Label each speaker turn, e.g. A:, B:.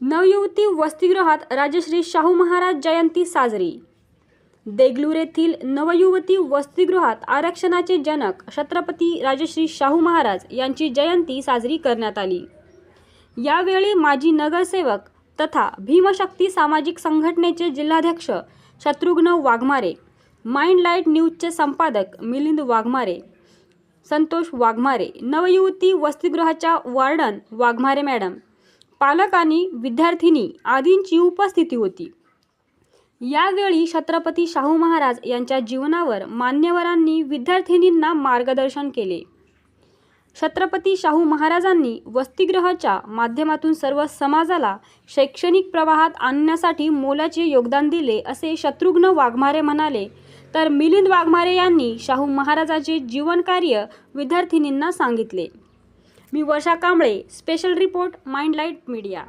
A: नवयुवती वसतिगृहात राजश्री शाहू महाराज जयंती साजरी. देगलूर येथील नवयुवती वसतिगृहात आरक्षणाचे जनक छत्रपती राजश्री शाहू महाराज यांची जयंती साजरी करण्यात आली. यावेळी माजी नगरसेवक तथा भीमशक्ती सामाजिक संघटनेचे जिल्हाध्यक्ष शत्रुघ्न वाघमारे माइंड लाइट न्यूजचे संपादक मिलिंद वाघमारे संतोष वाघमारे नवयुवती वसतिगृहाच्या वार्डन वाघमारे मॅडम पालक आणि विद्यार्थिनी आदींची उपस्थिती होती. यावेळी छत्रपती शाहू महाराज यांच्या जीवनावर मान्यवरांनी विद्यार्थिनींना मार्गदर्शन केले. छत्रपती शाहू महाराजांनी वसतिगृहाच्या माध्यमातून सर्व समाजाला शैक्षणिक प्रवाहात आणण्यासाठी मोलाचे योगदान दिले असे शत्रुघ्न वाघमारे म्हणाले तर मिलिंद वाघमारे यांनी शाहू महाराजाचे जीवनकार्य विद्यार्थिनींना सांगितले. मी Varsha Kamble special report mind light media